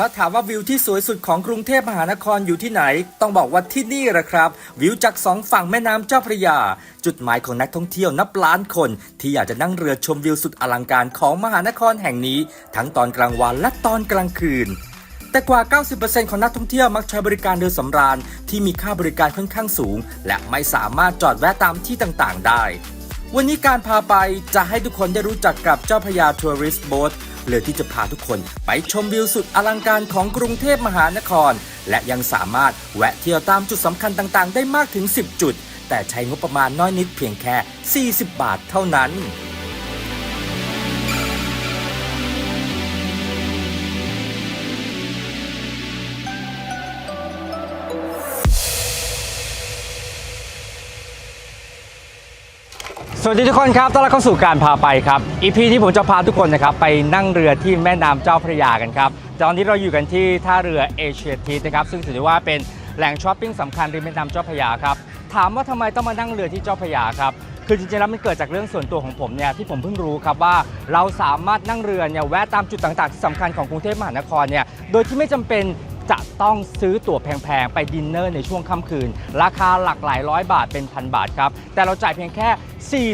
ถ้าถามว่าวิวที่สวยสุดของกรุงเทพมหานครอยู่ที่ไหน ต้องบอกว่าที่นี่แหละครับ วิวจากสองฝั่งแม่น้ำเจ้าพระยา จุดหมายของนักท่องเที่ยวนับล้านคน ที่อยากจะนั่งเรือชมวิวสุดอลังการของมหานครแห่งนี้ ทั้งตอนกลางวันและตอนกลางคืนแต่กว่า 90%ของนักท่องเที่ยวมักใช้บริการเรือสำราญที่มีค่าบริการค่อนข้างสูง และไม่สามารถจอดแวะตามที่ต่างๆ ได้ วันนี้การพาไปจะให้ทุกคนได้รู้จักกับเจ้าพระยาทัวริสต์โบ๊ท เลยที่จะพาทุกคนไปชมวิวสุดอลังการของกรุงเทพมหานคร และยังสามารถแวะเที่ยวตามจุดสำคัญต่างๆ ได้มากถึง 10 จุด แต่ใช้งบประมาณน้อยนิดเพียงแค่ 40 บาทเท่านั้น วัสดีทุกคนครับ ต้อนรับเข้าสู่การพาไปครับอีพีที่ผมจะพาทุกคนนะครับไปนั่งเรือที่แม่น้ำเจ้าพระยากันครับตอนนี้เราอยู่กันที่ท่าเรือเอเชียทีนะครับซึ่งถือได้ว่าเป็นแหล่งช้อปปิ้งสำคัญริมแม่น้ำเจ้าพระยาครับถามว่าทำไมต้องมานั่งเรือที่เจ้าพระยาครับคือจริงๆแล้วมันเกิดจากเรื่องส่วนตัวของผมเนี่ยที่ผมเพิ่งรู้ครับว่าเราสามารถนั่งเรือเนี่ยแวะตามจุดต่างๆที่สำคัญของกรุงเทพมหานครเนี่ยโดยที่ไม่จำเป็น จะต้องซื้อตั๋วแพงๆ ไปดินเนอร์ในช่วงค่ำคืน ราคาหลักหลายร้อยบาทเป็นพันบาทครับ แต่เราจ่ายเพียงแค่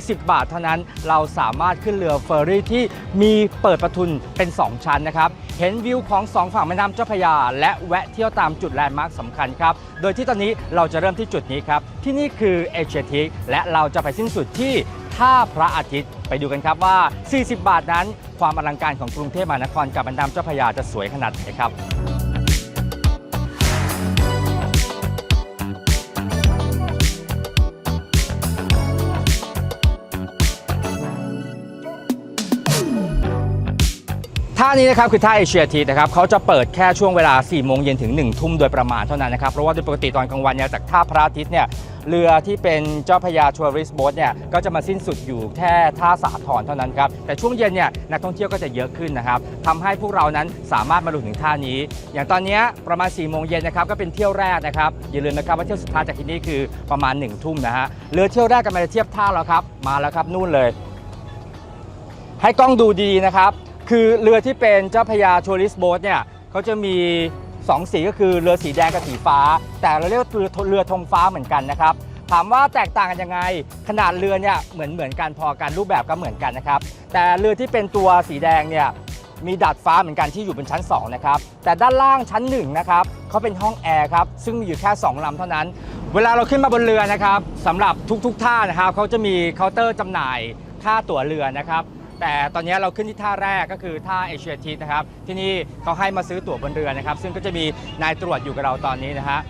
40 บาทเท่านั้น เราสามารถขึ้นเรือเฟอร์รี่ที่มีเปิดประทุนเป็น 2 ชั้นนะครับ เห็นวิวของ 2 ฝั่งแม่น้ำเจ้าพระยา และแวะเที่ยวตามจุดแลนด์มาร์คสำคัญครับ โดยที่ตอนนี้เราจะเริ่มที่จุดนี้ครับ ที่นี่คือเอเชียทิกและเราจะไปสิ้นสุดที่ท่าพระอาทิตย์ไปดูกันครับว่า 40 บาทนั้น ความอลังการของกรุงเทพมหานครกับแม่น้ำเจ้าพระยาจะสวยขนาดไหนครับ ท่านี้นะครับคือท่าเอเชียทีนะครับเขาจะเปิดแค่ช่วงเวลา 4 โมงเย็นถึง 1 ทุ่มโดยประมาณเท่านั้นนะครับ เพราะว่าโดยปกติตอนกลางวันเนี่ยจากท่าพระอาทิตย์เนี่ยเรือที่เป็นเจ้าพระยาทัวริสโบ๊ทเนี่ยก็จะมาสิ้นสุดอยู่แค่ท่าสาทรเท่านั้นครับ แต่ช่วงเย็นเนี่ยนักท่องเที่ยวก็จะเยอะขึ้นนะครับทำให้พวกเรานั้นสามารถมาลงถึงท่านี้ อย่างตอนนี้ประมาณ4โมงเย็นนะครับก็เป็นเที่ยวแรกนะครับอย่าลืมนะครับว่าเที่ยวสุดท้ายจากที่นี่คือประมาณ1ทุ่มนะฮะเรือเที่ยวแรกกำลังจะเทียบท่าแล้วครับมาแล้วครับนู่นเลย ให้กล้องดูดีๆนะครับ คือเรือที่เป็นเจ้าพระยาทัวริสโบ๊ทเนี่ยเขาจะมี 2 สีก็คือเรือสีแดงกับสีฟ้า แต่เราเรียกว่าเรือเรือธงฟ้าเหมือนกันนะครับถามว่าแตกต่างกันยังไง ขนาดเรือเนี่ยเหมือนเหมือนกันพอกันรูปแบบก็เหมือนกันนะครับ แต่เรือที่เป็นตัวสีแดงเนี่ยมีดาดฟ้าเหมือนกันที่อยู่บนชั้น 2 นะครับ แต่ด้านล่างชั้น1นะครับเขาเป็นห้องแอร์ครับซึ่งมีอยู่แค่ 2 ลำเท่านั้น เวลาเราขึ้นมาบนเรือนะครับสำหรับทุกๆท่านะครับเขาจะมีเคาน์เตอร์จำหน่ายค่าตั๋วเรือนะครับ แต่ตอนนี้เราขึ้นที่ท่าแรกก็คือท่าเอเชียทีนะครับ ที่นี่เขาให้มาซื้อตั๋วบนเรือนะครับ ซึ่งก็จะมีนายตรวจอยู่กับเราตอนนี้นะฮะ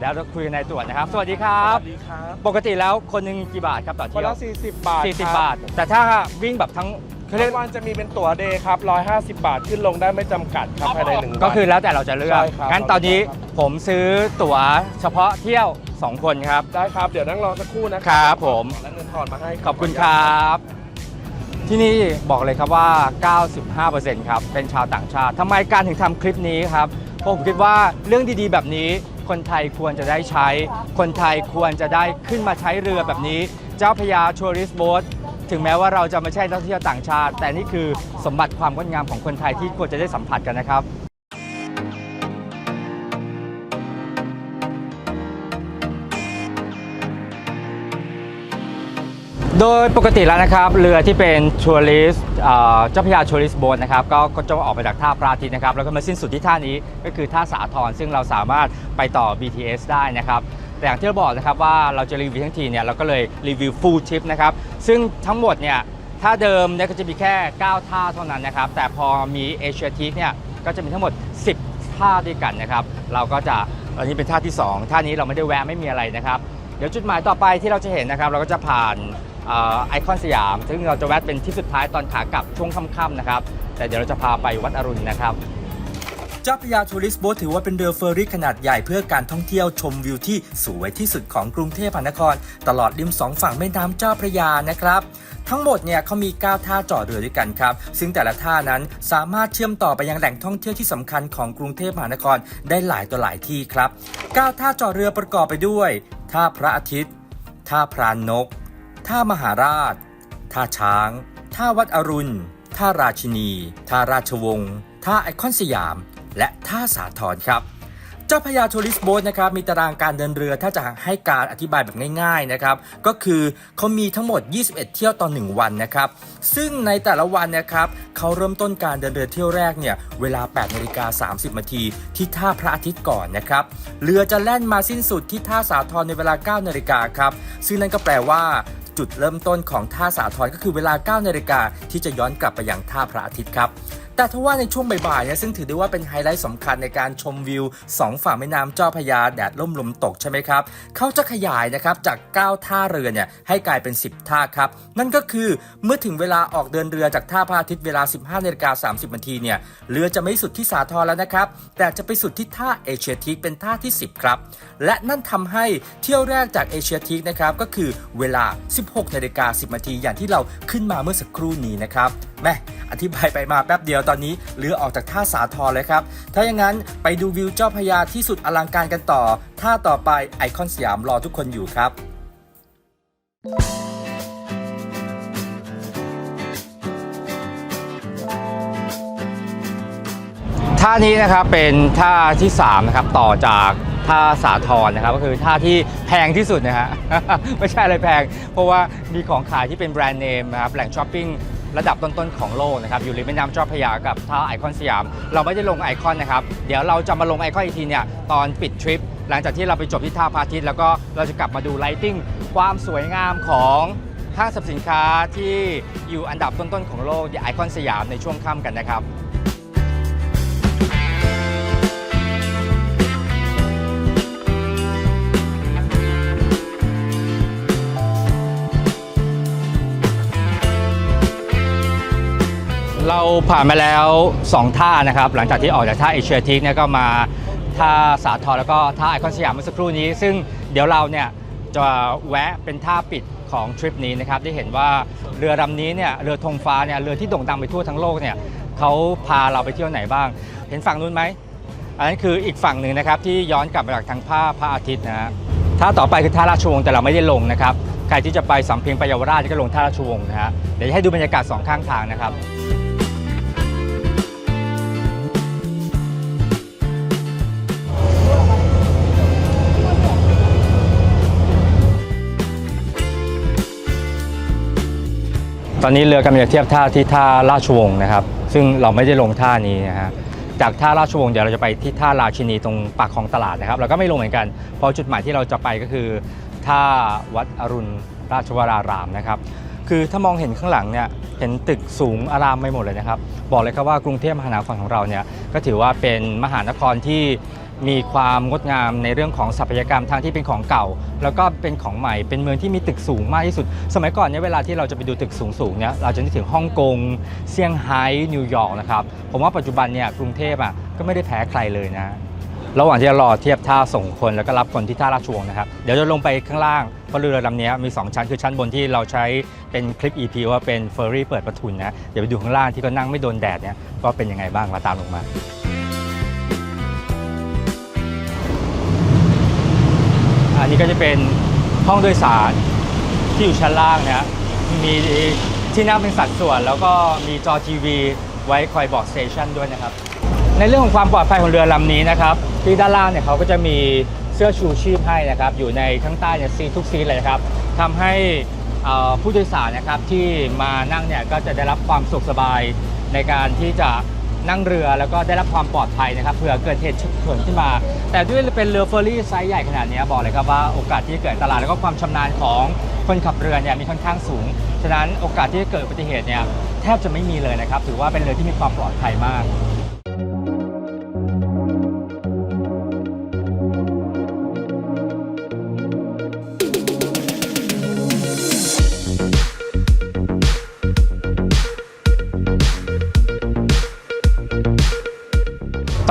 แล้วเราคุยกับนายตรวจนะครับ สวัสดีครับ สวัสดีครับปกติแล้วคนหนึ่งกี่บาทครับต่อคนเที่ยวละ40 บาท40คบาท แต่ถ้าวิ่งแบบทั้งเขาเรีเรียยกกวันจะมีเป็นตั๋วเดย์ครับ 150 บาทขึ้นลงได้ไม่จำกัดครับภายในหนึ่งวัน ก็คือแล้วแต่เราจะเลือก ใช่ครับงั้นตอนนี้ครับ ผมซื้อตั๋วเฉพาะเที่ยว 2 คนครับ ได้ครับ เดี๋ยวนั่งรอสักครู่นะคครัรับผม แล้วเงินถอนมาให้ขอบคุณครับ ที่นี่บอกเลยครับว่า 95%ครับ เป็นชาวต่างชาติทำไมการถึงทำคลิปนี้ครับเพราะผมคิดว่าเรื่องดีๆ แบบนี้ คนไทยควรจะได้ใช้ คนไทยควรจะได้ขึ้นมาใช้เรือแบบนี้ เจ้าพยาทัวริสโบ๊ทถึงแม้ว่าเราจะไม่ใช่นักท่องเที่ยวต่างชาติ แต่นี่คือสมบัติความงดงามของคนไทยที่ควรจะได้สัมผัสกันนะครับ โดยปกติแล้วนะครับเรือที่เป็นทัวริสเจ้าพระยาทัวริสโบ๊ทนะครับก็ก็จะออกไปจากท่าพระอาทิตย์นะครับแล้วก็มาสิ้นสุดที่ท่านี้ก็คือท่าสาทรซึ่งเราสามารถไปต่อ BTS ได้นะครับแต่อย่างที่เราบอกนะครับว่าเราจะรีวิวทั้งทีเนี่ยเราก็เลยรีวิว full trip นะครับซึ่งทั้งหมดเนี่ยท่าเดิมเนี่ยก็จะมีแค่ 9 ท่าเท่านั้นนะครับแต่พอมีเอเชียทีเนี่ยก็จะมีทั้งหมด 10 ท่าด้วยกันนะครับเราก็จะอันนี้เป็นท่าที่ 2 ท่านี้เราไม่ได้แวะไม่มีอะไรนะครับเดี๋ยวจุดหมายต่อไปที่เราจะเห็นนะครับเราก็จะผ่าน ไอคอนสยาม ซึ่งเราจะแวะเป็นที่สุดท้ายตอนขากลับช่วงค่ำๆนะครับ แต่เดี๋ยวเราจะพาไปวัดอรุณนะครับเจ้าพยาทัวริสโบ๊ทถือว่าเป็นเรือเฟอร์รี่ขนาดใหญ่เพื่อการท่องเที่ยวชมวิวที่สวยที่สุดของกรุงเทพมหานคร ตลอดริมสองฝั่งแม่น้ำเจ้าพระยานะครับ ทั้งหมดเนี่ยเขามี 9 ท่าจอดเรือด้วยกันครับ ซึ่งแต่ละท่านั้นสามารถเชื่อมต่อไปยังแหล่งท่องเที่ยวที่สำคัญของกรุงเทพมหานครได้หลายต่อหลายที่ครับ 9 ท่าจอดเรือประกอบไปด้วย ท่าพระอาทิตย์ ท่าพรานนก ท่ามหาราช ท่าช้าง ท่าวัดอรุณ ท่าราชินี ท่าราชวงศ์ ท่าไอคอนสยาม และท่าสาทรครับ เจ้าพระยาทัวริสโบ๊ทนะครับมีตารางการเดินเรือถ้าจะให้การอธิบายแบบง่ายๆนะครับก็คือเขามีทั้งหมด 21 เที่ยวต่อ1วันนะครับ ซึ่งในแต่ละวันนะครับเขาเริ่มต้นการเดินเรือเที่ยวแรกเนี่ยเวลา8นาฬิกา30นาทีที่ท่าพระอาทิตย์ก่อนนะครับเรือจะแล่นมาสิ้นสุดที่ท่าสาทรในเวลา9นาฬิกาครับซึ่งนั่นก็แปลว่า จุดเริ่มต้นของท่าสาทรก็คือเวลา9นาฬิกาที่จะย้อนกลับไปยังท่าพระอาทิตย์ครับ แต่ทว่าในช่วงบ่ายๆเนี่ยซึ่งถือได้ว่าเป็นไฮไลท์สำคัญในการชมวิว 2 ฝั่งแม่น้ำเจ้าพยาแดดล่มลมตกใช่ไหมครับเขาจะขยายนะครับจาก 9 ท่าเรือเนี่ยให้กลายเป็น 10 ท่าครับ นั่นก็คือเมื่อถึงเวลาออกเดินเรือจากท่าพระอาทิตย์เวลา 15นาฬิกา30นาทีเนี่ยเรือจะไม่สุดที่สาทรแล้วนะครับ แต่จะไปสุดที่ท่าเอเชียทีกเป็นท่าที่ 10 ครับ และนั่นทำให้เที่ยวแรกจากเอเชียทีกนะครับก็คือเวลา 16นาฬิกา10นาทีอย่างที่เราขึ้นมาเมื่อสักครู่นี้นะครับแม่อธิบายไปมาแป๊บเดียวตอนนี้เรือออกจากท่าสาทรเลยครับ ถ้าอย่างนั้นไปดูวิวเจ้าพระยาที่สุดอลังการกันต่อ ท่าต่อไปไอคอนสยามรอทุกคนอยู่ครับท่านี้นะครับเป็นท่าที่3นะครับต่อจากท่าสาทรนะครับก็คือท่าที่แพงที่สุดนะฮะไม่ใช่อะไรแพง เพราะว่ามีของขายที่เป็นแบรนด์เนมนะครับแหล่งช้อปปิ้ง ระดับต้นๆของโลกนะครับอยู่ริมแม่น้ำเจ้าพระยากับท่าไอคอนสยาม เราไม่ได้ลงไอคอนนะครับ เดี๋ยวเราจะมาลงไอคอนอีกทีเนี่ยตอนปิดทริป หลังจากที่เราไปจบที่ท่าพระอาทิตย์แล้วก็เราจะกลับมาดูไลติ้งความสวยงามของห้างสรรพสินค้าที่อยู่อันดับต้นๆของโลกที่ไอคอนสยามในช่วงค่ำกันนะครับ เราผ่านมาแล้ว 2 ท่านะครับ หลังจากที่ออกจากท่าเอเชียทีกเนี่ยก็มาท่าสาทรแล้วก็ท่าไอคอนสยามเมื่อสักครู่นี้ ซึ่งเดี๋ยวเราเนี่ยจะแวะเป็นท่าปิดของทริปนี้นะครับได้เห็นว่าเรือลำนี้เนี่ยเรือธงฟ้าเนี่ยเรือที่โด่งดังไปทั่วทั้งโลกเนี่ยเขาพาเราไปเที่ยวไหนบ้าง เห็นฝั่งนู้นไหมอันนั้นคืออีกฝั่งหนึ่งนะครับที่ย้อนกลับมาจากทางภาพพระอาทิตย์นะฮะท่าต่อไปคือท่าราชวงศ์แต่เราไม่ได้ลงนะครับใครที่จะไปสำเพ็งไปเยาวราชก็ลงท่าราชวงศ์นะฮะเดี๋ยวให้ดูบรรยากาศสองข้างทางนะครับ ตอนนี้เรือกำลังจะเทียบท่าที่ท่าราชวงศ์นะครับ ซึ่งเราไม่ได้ลงท่านี้นะฮะจากท่าราชวงศ์เดี๋ยวเราจะไปที่ท่าราชินีตรงปากคลองตลาดนะครับเราก็ไม่ลงเหมือนกัน เพราะจุดหมายที่เราจะไปก็คือท่าวัดอรุณราชวรารามนะครับ คือถ้ามองเห็นข้างหลังเนี่ยเห็นตึกสูงอารามไปหมดเลยนะครับ บอกเลยครับว่ากรุงเทพมหานครของเราเนี่ยก็ถือว่าเป็นมหานครที่ มีความงดงามในเรื่องของสถาปัตยกรรมทางที่เป็นของเก่า แล้วก็เป็นของใหม่เป็นเมืองที่มีตึกสูงมากที่สุด สมัยก่อนเนี่ยเวลาที่เราจะไปดูตึกสูงๆเนี่ยเราจะนึกถึงฮ่องกงเซี่ยงไฮ้นิวยอร์กนะครับผมว่าปัจจุบันเนี่ยกรุงเทพอะก็ไม่ได้แพ้ใครเลยนะระหว่างที่รอเทียบท่าส่งคนแล้วก็รับคนที่ท่าราชวงนะครับเดี๋ยวจะลงไปข้างล่างเพราะเรือลำนี้มี 2 ชั้นคือชั้นบนที่เราใช้เป็นคลิป EP ว่าเป็นเฟอร์รี่เปิดประทุนนะเดี๋ยวไปดูข้างล่างที่เขานั่งไม่โดนแดดเนี่ยก็เป็นยังไงบ้างมาตามลงมา อันนี้ก็จะเป็นห้องโดยสารที่อยู่ชั้นล่างนะมีที่นั่งเป็นสัดส่วน แล้วก็มีจอทีวีไว้คอยบอกสเตชันด้วยนะครับ ในเรื่องของความปลอดภัยของเรือลำนี้นะครับที่ด้านล่างเนี่ยเขาก็จะมีเสื้อชูชีพให้นะครับ อยู่ในข้างใต้เนี่ยซีทุกซีเลยนะครับทำให้ผู้โดยสารนะครับที่มานั่งเนี่ยก็จะได้รับความสุขสบายในการที่จะ นั่งเรือแล้วก็ได้รับความปลอดภัยนะครับเผื่อเกิดเหตุฉุกเฉินขึ้นมา แต่ด้วยเป็นเรือเฟอร์รี่ไซส์ใหญ่ขนาดนี้บอกเลยครับว่าโอกาสที่เกิดตลาดแล้วก็ความชำนาญของคนขับเรือเนี่ยมีค่อนข้างสูง ฉะนั้นโอกาสที่จะเกิดอุบัติเหตุเนี่ยแทบจะไม่มีเลยนะครับถือว่าเป็นเรือที่มีความปลอดภัยมาก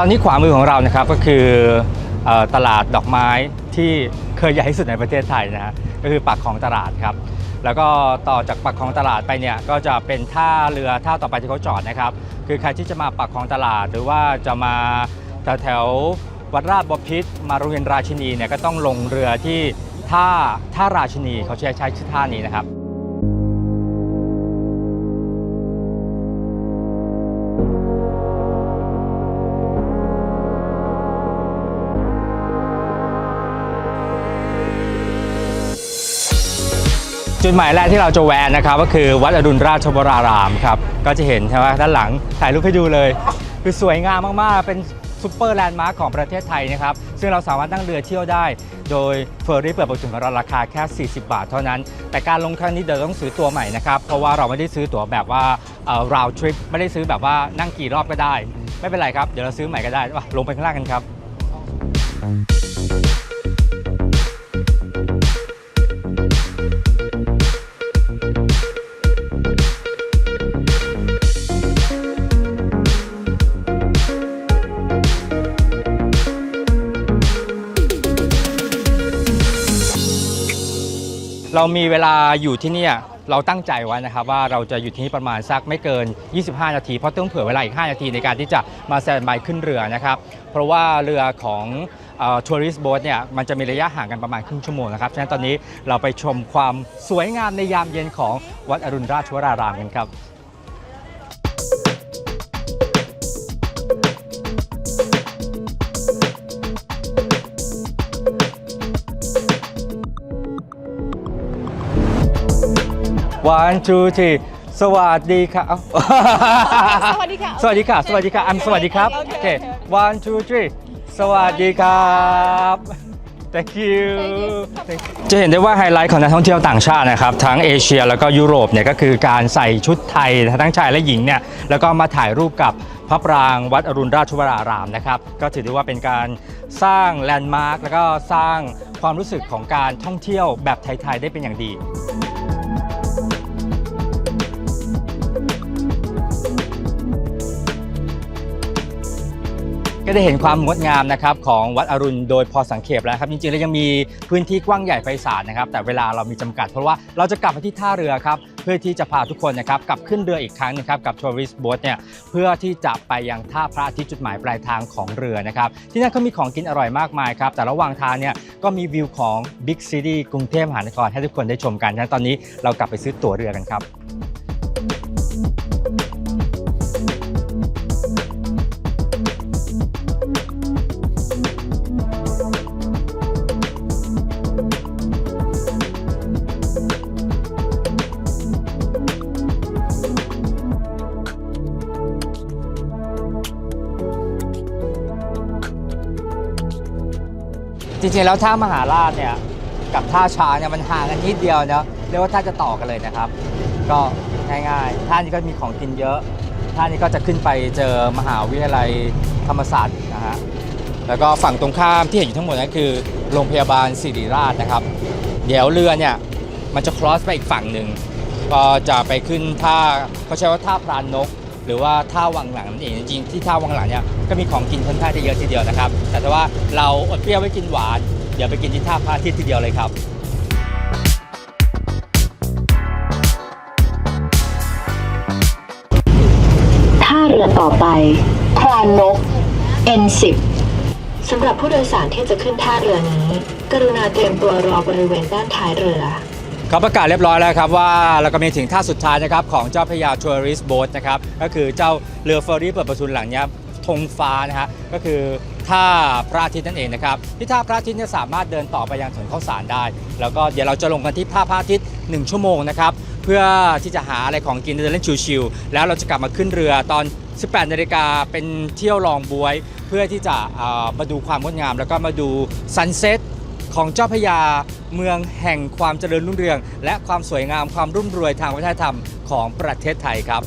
อนนี้ขวามือของเรานะครับก็คืออตลาดดอกไม้ที่เคยใหญ่ที่สุดในประเทศไทยนะฮะก็คือปากคลองตลาดครับแล้วก็ต่อจากปากคลองตลาดไปเนี่ยก็จะเป็นท่าเรือท่าต่อไปที่เขาจอดนะครับ คือใครที่จะมาปากคลองตลาด หรือว่าจะมาแถววๆวัดราชบพิตรมาโรงเรียนราชินีเนี่ยก็ต้องลงเรือที่ท่าท่าราชินีเขาใช้ใช้ชื่อท่านี้นะครับ จุดหมายแรกที่เราจะแวะนะครับก็คือวัดอรุณราชวรารามครับก็จะเห็นใช่ไหมด้านหลังถ่ายรูปให้ดูเลย คือสวยงามมากๆ เป็นซูเปอร์แลนด์มาร์คของประเทศไทยนะครับซึ่งเราสามารถนั่งเรือเที่ยวได้ โดยเฟอร์รี่เปิดประตูของเราราคาแค่ 40 บาทเท่านั้น แต่การลงครั้งนี้เดี๋ยวต้องซื้อตั๋วใหม่นะครับเพราะว่าเราไม่ได้ซื้อตั๋วแบบว่าเอ่อ round trip ไม่ได้ซื้อแบบว่านั่งกี่รอบก็ได้ ไม่เป็นไรครับเดี๋ยวเราซื้อใหม่ก็ได้ลงไปข้างล่างกันครับ เรามีเวลาอยู่ที่นี่เราตั้งใจไว้นะครับว่าเราจะอยู่ที่นี่ประมาณสักไม่เกิน 25 นาที เพราะต้องเผื่อเวลาอีก 5 นาทีในการที่จะมาแซนบายขึ้นเรือนะครับ เพราะว่าเรือของทัวริสโบ๊ทเนี่ยมันจะมีระยะห่างกันประมาณครึ่งชั่วโมงนะครับ ฉะนั้นตอนนี้เราไปชมความสวยงามในยามเย็นของวัดอรุณราชวรารามกันครับ one two three สวัสดีครับสวัสดีค่ะ สวัสดีค่ะ สวัสดีค่ะ อัมสวัสดีครับ โอโอเคเค one two three สวัสดีครับ thank you Thank you จะเห็นได้ว่าไฮไลท์ของนักท่องเที่ยวต่างชาตินะครับ ทั้งเอเชียแล้วก็ยุโรปเนี่ยก็คือการใส่ชุดไทยทั้งชายและหญิงเนี่ยแล้วก็มาถ่ายรูปกับพระปรางวัดอรุณราชวรารามนะครับ ก็ถือได้ว่าเป็นการสร้างแลนด์มาร์คแล้วก็สร้างความรู้สึกของการท่องเที่ยวแบบไทย ๆ ได้เป็นอย่างดี ก็ได้เห็นความงดงามนะครับของวัดอรุณโดยพอสังเขปแล้วครับจริงๆแล้วยังมีพื้นที่กว้างใหญ่ไพศาลนะครับ แต่เวลาเรามีจำกัด เพราะว่าเราจะกลับมาที่ท่าเรือครับเพื่อที่จะพาทุกคนนะครับกลับขึ้นเรืออีกครั้งนะครับกับทัวริสต์บ๊ทเนี่ยเพื่อที่จะไปยังท่าพระอาทิตย์จุดหมายปลายทางของเรือนะครับที่นั่นเขามีของกินอร่อยมากมายครับแต่ระหว่างทางเนี่ยก็มีวิวของบิ๊กซิตี้กรุงเทพมหานครให้ทุกคนได้ชมกันฉะนั้นตอนนี้เรากลับไปซื้อตั๋วเรือกันครับ ริงๆแล้วท่ามหาราชเนี่ยกับท่าช้างเนี่ยมันห่างกันนิดเดียวเนาะเรียกว่าท่าจะต่อกันเลยนะครับ ก็ง่ายๆท่านี้ก็มีของกินเยอะ ท่านี้ก็จะขึ้นไปเจอมหาวิทยาลัยธรรมศาสตร์นะฮะแล้วก็ฝั่งตรงข้ามที่เห็นอยู่ทั้งหมดนั่นคือโรงพยาบาลศิริราชนะครับ เดี๋ยวเรือเนี่ยมันจะ cross ไปอีกฝั่งหนึ่งก็จะไปขึ้นท่าเขาใช้ว่าท่าพรานนก หรือว่าท่าวังหลังนั่นเองจริงๆที่ท่าวังหลังเนี่ยก็มีของกินค่อนข้างจะเยอะทีเดียวนะครับ แต่ว่าเราอดเปรี้ยวไว้กินหวาน เดี๋ยวไปกินที่ท่าพระอาทิตย์ทีเดียวเลยครับท่าเรือต่อไปพรานนก N10 สำหรับผู้โดยสารที่จะขึ้นท่าเรือนี้ กรุณาเตรียมตัวรอบริเวณด้านท้ายเรือ เขาประกาศเรียบร้อยแล้วครับว่าเราก็มีถึงท่าสุดท้ายนะครับของเจ้าพระยาทัวริสโบ๊ทนะครับก็คือเจ้าเรือเฟอร์รี่เปิดประทุนหลังเนี้ยธงฟ้านะฮะก็คือท่าพระอาทิตย์นั่นเองนะครับที่ท่าพระอาทิตย์เนี่ยสามารถเดินต่อไปยังถนนข้าวสารได้ แล้วก็เดี๋ยวเราจะลงกันที่ท่าพระอาทิตย์ 1 ชั่วโมงนะครับเพื่อที่จะหาอะไรของกินเดินเล่นชิวๆแล้วเราจะกลับมาขึ้นเรือตอน 18นาฬิกาเป็นเที่ยวลองบวย เพื่อที่จะมาดูความงดงาม แล้วก็มาดูซันเซ็ตของเจ้าพระยา เมืองแห่งความเจริญรุ่งเรือง และความสวยงามความรุ่มรวยทางวัฒนธรรมของประเทศไทยครับ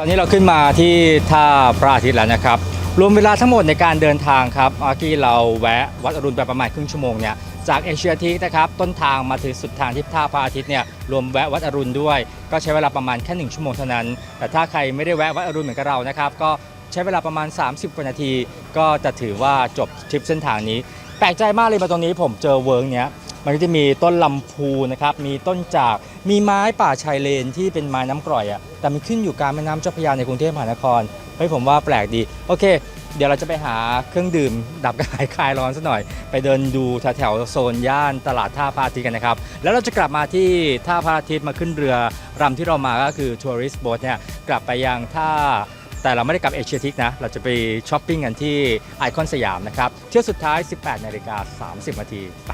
ตอนนี้เราขึ้นมาที่ท่าพระอาทิตย์แล้วนะครับ รวมเวลาทั้งหมดในการเดินทางครับเมื่อกี้เราแวะวัดอรุณไปประมาณครึ่งชั่วโมงเนี่ย จากเอเชียทีนะครับต้นทางมาถึงสุดทางที่ท่าพระอาทิตย์เนี่ยรวมแวะวัดอรุณด้วย ก็ใช้เวลาประมาณแค่หนึ่งชั่วโมงเท่านั้น แต่ถ้าใครไม่ได้แวะวัดอรุณเหมือนกับเรานะครับก็ใช้เวลาประมาณ 30กว่านาที ก็จะถือว่าจบทริปเส้นทางนี้ แปลกใจมากเลยมาตรงนี้ผมเจอเวิร์กเนี้ยมันก็จะมีต้นลำพูนะครับ มีต้นจาก มีไม้ป่าชายเลนที่เป็นไม้น้ำกร่อยอะ่ะ แต่มันขึ้นอยู่กลางแม่น้ำเจ้าพระยาในกรุงเทพมหานคร เฮ้ยผมว่าแปลกดี โอเค เดี๋ยวเราจะไปหาเครื่องดื่มดับกระหายคลายร้อนสักหน่อย ไปเดินดูแถวๆโซนย่านตลาดท่าพระอาทิตย์กันนะครับ แล้วเราจะกลับมาที่ท่าพระอาทิตย์มาขึ้นเรือรำที่เรามาก็คือทัวริสต์โบ๊ทเนี่ยกลับไปยังท่าแต่เราไม่ได้กลับเอเชียทิกนะ เราจะไปช้อปปิ้งกันที่ไอคอนสยามนะครับ เที่ยวสุดท้าย 18นาฬิกา30นาทีไป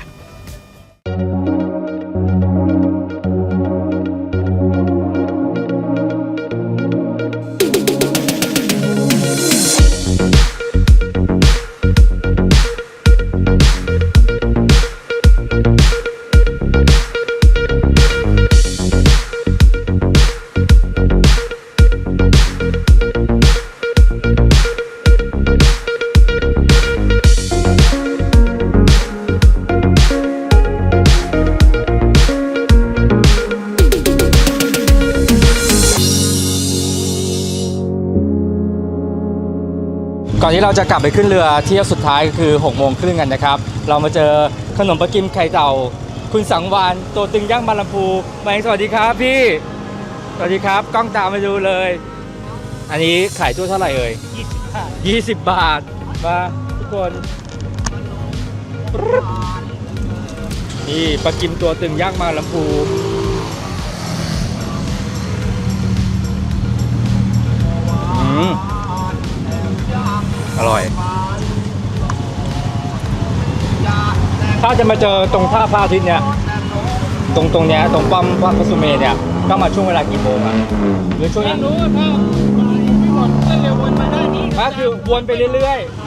จะกลับไปขึ้นเรือเที่ยวสุดท้ายก็คือ6โมงครึ่งกันนะครับ เรามาเจอขนมปังกิมไข่เต่า คุณสังวานตัวตึงย่างบางลำพูมาเองสวัสดีครับพี่ สวัสดีครับกล้องตามมาดูเลย อันนี้ขายตัวเท่าไหร่เอ่ย20 บาทมาทุกคนนี่ปลากิมตัวตึงย่างบาลำพูอืม อร่อย ถ้าจะมาเจอตรงท่าพระอาทิตย์เนี่ย ตรงตรงเนี้ยตรงป้อมพระประสุเมนเนี่ยต้องมาช่วงเวลากี่โมงอะหรือช่วงนี้รู้ว่าถ้าไม่หมดก็เร็ววนมาได้นี้ก็คือวนไปเรื่อยๆ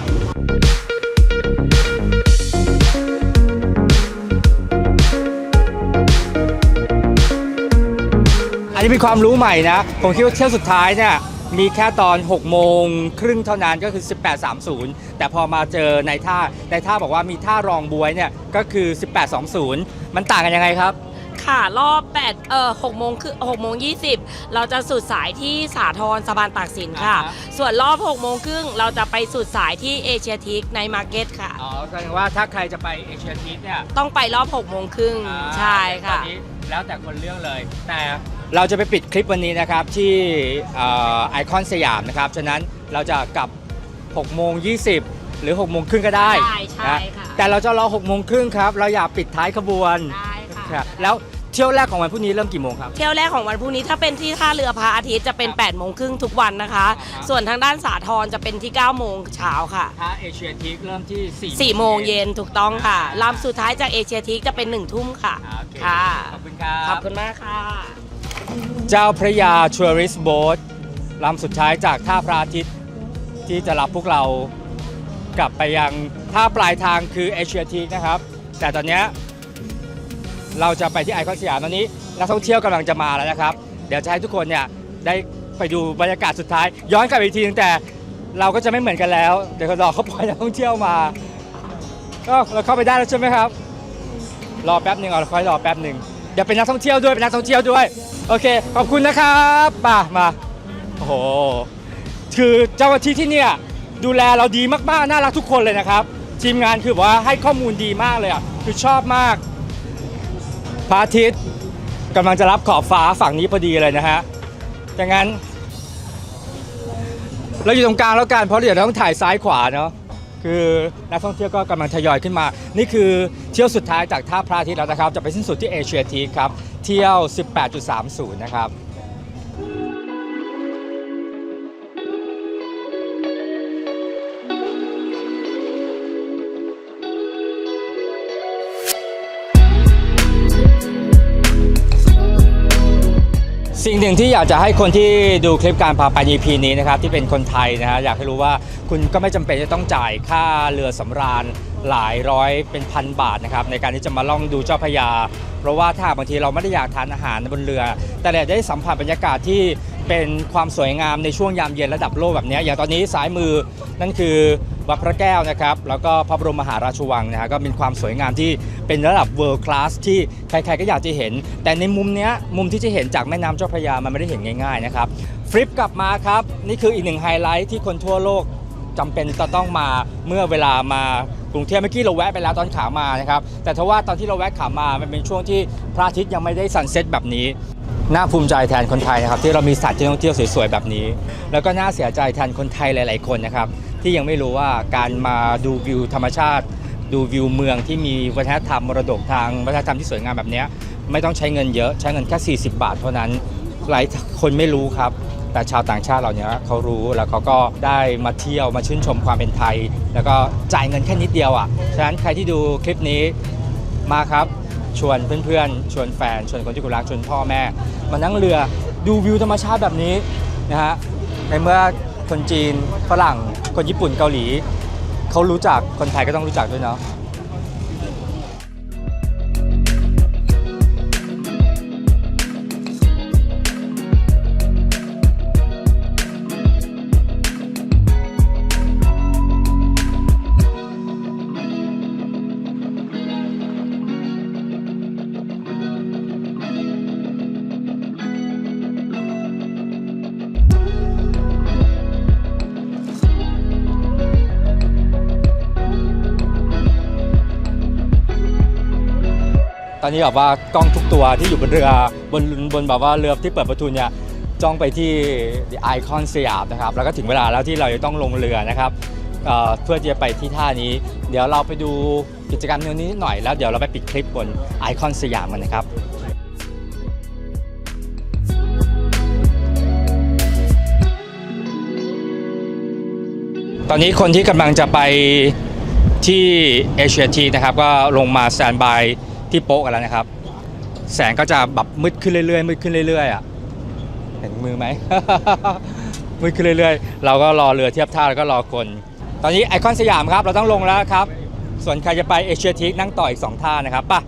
อันนี้เป็นความรู้ใหม่นะ ผมคิดว่าเที่ยวสุดท้ายเนี่ย มีแค่ตอน 6 โมงครึ่งเท่านั้นก็คือ 18.30 แต่พอมาเจอในท่าในท่าบอกว่ามีท่ารองบวยเนี่ยก็คือ 18.20 มันต่างกันยังไงครับ ค่ะ รอบ8เอ่อ6โมงคือ6โมง20 เราจะสุดสายที่สาทรสะพานตากสินค่ะ อ่าฮะ ส่วนรอบ6โมงครึ่งเราจะไปสุดสายที่เอเชียทิกในมาร์เก็ตค่ะ อ๋อแสดงว่าถ้าใครจะไปเอเชียทีเนี่ยต้องไปรอบ6โมงครึ่งใช่ค่ะ ตอนนี้แล้วแต่คนเลือกเลย แต่ เราจะไปปิดคลิปวันนี้นะครับที่ไอคอนสยามนะครับ ฉะนั้นเราจะกลับ6โมง20 หรือ6โมงครึ่งก็ได้ใช่ใช่นะค่ะแต่เราจะรอ6โมงครึ่งครับ เราอยากปิดท้ายขบวนได้ค่ะ ครับแล้วเที่ยวแรกของวันพรุ่งนี้เริ่มกี่โมงครับ เที่ยวแรกของวันพรุ่งนี้ถ้าเป็นที่ท่าเรือพระอาทิตย์จะเป็นครับ8โมงครึ่งทุกวันนะคะอ่าฮะส่วนทางด้านสาทรจะเป็นที่9โมงเช้าค่ะถ้าเอเชียทีเริ่มที่4 4โมงเย็นถูกต้องค่ะอ่าลำสุดท้ายจากเอเชียทิกจะเป็น1ทุ่มค่ะอ่าโอเคค่ะ ขอบคุณครับ ขอบคุณมากค่ะ เจ้าพระยาทัวริสโบ๊ทลำสุดท้ายจากท่าพระอาทิตย์ ที่จะรับพวกเรากลับไปยังท่าปลายทางคือเอเชียทีนะครับ แต่ตอนนี้เราจะไปที่ไอคอนสยามตอนนี้ นักท่องเที่ยวกำลังจะมาแล้วนะครับ เดี๋ยวจะให้ทุกคนเนี่ยได้ไปดูบรรยากาศสุดท้าย ย้อนกลับไปอีกทีนึงแต่เราก็จะไม่เหมือนกันแล้ว เดี๋ยวรอเขาปล่อยนักท่องเที่ยวมาก็เราเข้าไปได้แล้วใช่ไหมครับ รอแป๊บหนึ่งเอาค่อยรอแป๊บหนึ่งเดี๋ยวเป็นนักท่องเที่ยวด้วยเป็นนักท่องเที่ยวด้วย โอเค ขอบคุณนะครับมามา โอ้โห คือเจ้าหน้าที่ที่เนี่ยดูแลเราดีมากๆ น่ารักทุกคนเลยนะครับ ทีมงานคือแบบว่าให้ข้อมูลดีมากเลยอะ คือชอบมากพระอาทิตย์กำลังจะรับขอบฟ้าฝั่งนี้พอดีเลยนะฮะดังนั้น เราอยู่ตรงกลางแล้วกันเพราะเดี๋ยวเราต้องถ่ายซ้ายขวาเนาะ คือนักท่องเที่ยวก็กำลังทยอยขึ้นมา นี่คือเที่ยวสุดท้ายจากท่าพระอาทิตย์แล้วนะครับ จะไปสิ้นสุดที่เอเชียทีครับ เที่ยว 18.30 นะครับสิ่งหนึ่งที่อยากจะให้คนที่ดูคลิปการพาไป EP นี้นะครับที่เป็นคนไทยนะฮะอยากให้รู้ว่าคุณก็ไม่จำเป็นจะต้องจ่ายค่าเรือสำราญหลายร้อยเป็นพันบาทนะครับในการที่จะมาล่องดูเจ้าพยา ราะว่าถ้าบางทีเราไม่ได้อยากทานอาหารบนเรือ แต่เราได้สัมผัสบรรยากาศที่เป็นความสวยงามในช่วงยามเย็นระดับโลกแบบนี้อย่างตอนนี้ซ้ายมือนั่นคือวัดพระแก้วนะครับ แล้วก็พระบรมมหาราชวังนะฮะก็เป็นความสวยงามที่เป็นระดับ world class ที่ใครๆก็อยากจะเห็น แต่ในมุมเนี้ยมุมที่จะเห็นจากแม่น้ำเจ้าพระยามันไม่ได้เห็นง่ายๆนะครับฟลิปกลับมาครับ นี่คืออีกหนึ่งไฮไลท์ที่คนทั่วโลก จำเป็นจะต้องมาเมื่อเวลามากรุงเทพเมื่อกี้เราแวะไปแล้วตอนขามานะครับแต่ทว่าตอนที่เราแวะขามามันเป็นช่วงที่พระอาทิตย์ยังไม่ได้ซันเซ็ตแบบนี้น่าภูมิใจแทนคนไทยนะครับที่เรามีสถานที่ท่องเที่ยวสวยๆแบบนี้ แล้วก็น่าเสียใจแทนคนไทยหลาย ๆ คนนะครับที่ยังไม่รู้ว่าการมาดูวิวธรรมชาติ ดูวิวเมืองที่มีวัฒนธรรมมรดกทางวัฒนธรรมที่สวยงามแบบนี้ไม่ต้องใช้เงินเยอะใช้เงินแค่ 40 บาทเท่านั้นหลายคนไม่รู้ครับ แต่ชาวต่างชาติเหล่านี้เขารู้แล้วเขาก็ได้มาเที่ยวมาชื่นชมความเป็นไทย แล้วก็จ่ายเงินแค่นิดเดียวอะฉะนั้นใครที่ดูคลิปนี้มาครับชวนเพื่อนๆ ชวนแฟน ชวนคนที่คุณรักชวนพ่อแม่ มานั่งเรือดูวิวธรรมชาติแบบนี้นะฮะในเมื่อคนจีนฝรั่งคนญี่ปุ่นเกาหลี เขารู้จักคนไทยก็ต้องรู้จักด้วยเนาะ ตอนนี้แบบว่ากล้องทุกตัวที่อยู่บนเรือบนบนแบบว่าเรือที่เปิดประตูเนี่ยจ้องไปที่ไอคอนสยามนะครับแล้วก็ถึงเวลาแล้วที่เราจะต้องลงเรือนะครับเเพื่อที่จะไปที่ท่านี้ เดี๋ยวเราไปดูกิจกรรมนี้นิดหน่อยแล้วเดี๋ยวเราไปปิดคลิปบนไอคอนสยามกันนะครับตอนนี้คนที่กำลังจะไปที่เอเชียทีนะครับก็ลงมาสแตนบาย ที่โป๊ะกันแล้วนะครับ แสงก็จะแบบมืดขึ้นเรื่อยๆมืดขึ้นเรื่อยๆอะเห็นมือไหม มืดขึ้นเรื่อยๆ เราก็รอเรือเทียบท่าแล้วก็รอคน ตอนนี้ไอคอนสยามครับ เราต้องลงแล้วครับ ส่วนใครจะไปเอเชียทีนั่งต่ออีก 2 ท่านะครับไป่ะ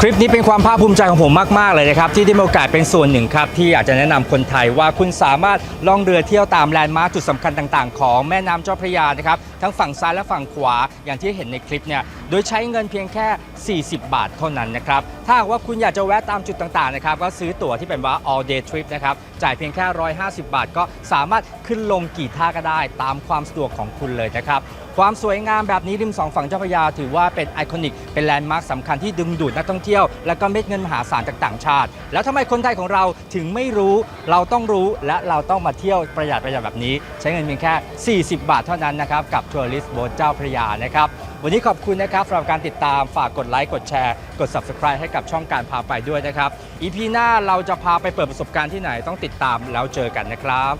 คลิปนี้เป็นความภาคภูมิใจของผมมาก ๆ เลยนะครับ ที่ได้มีโอกาสเป็นส่วนหนึ่งครับ ที่อยากจะแนะนำคนไทยว่าคุณสามารถล่องเรือเที่ยวตามแลนด์มาร์คจุดสำคัญต่าง ๆ ของแม่น้ำเจ้าพระยานะครับ ทั้งฝั่งซ้ายและฝั่งขวาอย่างที่เห็นในคลิปเนี่ย โดยใช้เงินเพียงแค่ 40 บาทเท่านั้นนะครับ ถ้าหากว่าคุณอยากจะแวะตามจุดต่างๆนะครับก็ซื้อตั๋วที่เป็นว่า all day trip นะครับจ่ายเพียงแค่ 150 บาท ก็สามารถขึ้นลงกี่ท่าก็ได้ตามความสะดวกของคุณเลยนะครับความสวยงามแบบนี้ริมสองฝั่งเจ้าพระยา ถือว่าเป็นไอคอนิก เป็นแลนด์มาร์คสำคัญที่ดึงดูดนักท่องเที่ยว และก็เม็ดเงินมหาศาลจากต่างชาติ แล้วทำไมคนไทยของเราถึงไม่รู้ เราต้องรู้และเราต้องมาเที่ยวประหยัดประหยัดแบบนี้ ใช้เงินเพียงแค่ 40 บาทเท่านั้นนะครับกับทัวริสต์โบ๊ทเจ้าพระยานะครับ วันนี้ขอบคุณนะครับสำหรับการติดตามฝากกดไลค์กดแชร์ กด subscribe ให้กับช่องการพาไปด้วยนะครับอีพีหน้าเราจะพาไปเปิดประสบการณ์ที่ไหนต้องติดตามแล้วเจอกันนะครับ